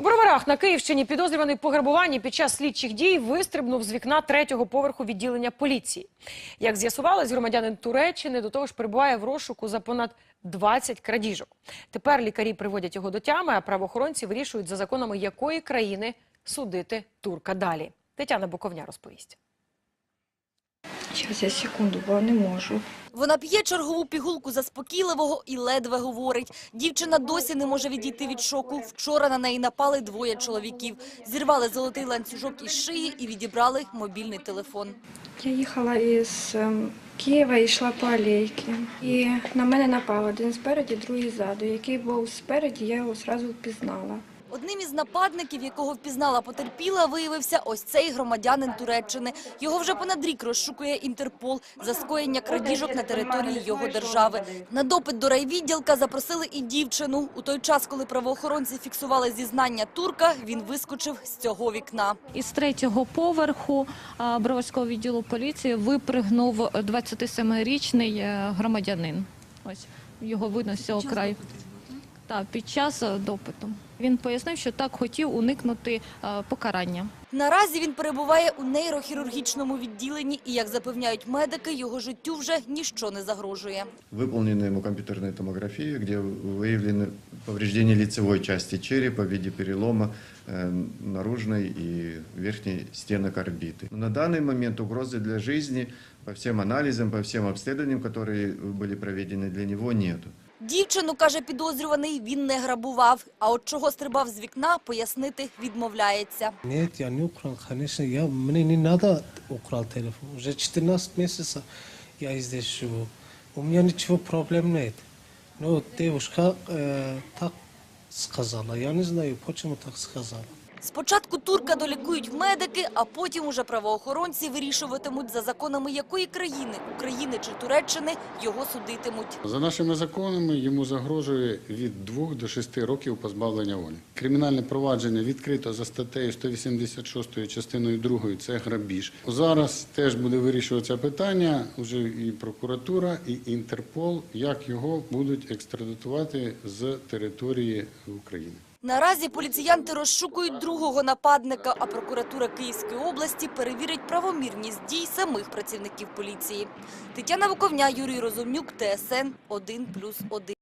У Броварах на Київщині підозрюваний в пограбуванні під час слідчих дій вистрибнув з вікна третього поверху відділення поліції. Як з'ясувалось, громадянин Туреччини до того ж перебуває в розшуку за понад 20 крадіжок. Тепер лікарі приводять його до тями, а правоохоронці вирішують за законами якої країни судити турка далі. Тетяна Буковня розповість. Зараз я секунду, бо не можу. Вона п'є чергову пігулку заспокійливого і ледве говорить. Дівчина досі не може відійти від шоку. Вчора на неї напали двоє чоловіків. Зірвали золотий ланцюжок із шиї і відібрали мобільний телефон. Я їхала із ем, Києва і йшла по алейці. І на мене напав один спереді, другий ззаду. Який був спереді, я його одразу впізнала. Одним із нападників, якого впізнала потерпіла, виявився ось цей громадянин Туреччини. Його вже понад рік розшукує Інтерпол за скоєння крадіжок на території його держави. На допит до райвідділка запросили і дівчину. У той час, коли правоохоронці фіксували зізнання турка, він вискочив з цього вікна. Із третього поверху Броварського відділу поліції випригнув 27-річний е, громадянин. Ось його видно з цього краю Так, під час е, допиту. Він пояснив, що так хотів уникнути е, покарання. Наразі він перебуває у нейрохірургічному відділенні і, як запевняють медики, його життю вже ніщо не загрожує. Выполнена ему компьютерная томография, где выявлены повреждения лицевой части черепа в виде перелома э, наружной и верхней стенок орбиты. Но на данный момент угрозы для жизни по всем анализам, по всем обследованиям, которые были проведены для него, нету. Дівчину, каже підозрюваний, він не грабував. А от чого стрибав з вікна, пояснити відмовляється. Ні, я не украл, звісно, мне не треба украл телефон. Вже 14 місяців я здесь живу. У мене нічого проблем нет. Ну, девушка э, так сказала. Я не знаю, почему так сказала. Спочатку турка долікують медики, а потім уже правоохоронці вирішуватимуть за законами якої країни, України чи Туреччини, його судитимуть. За нашими законами йому загрожує від 2 до 6 років позбавлення волі. Кримінальне провадження відкрито за статтею 186 частиною 2 – це грабіж. Зараз теж буде вирішуватися питання, вже і прокуратура, і Інтерпол, як його будуть екстрадитувати з території України. Наразі поліціянти розшукують другого нападника, а прокуратура Київської області перевірить правомірність дій самих працівників поліції. Тетяна Буковня, Юрій Розумнюк, ТСН 1+,1.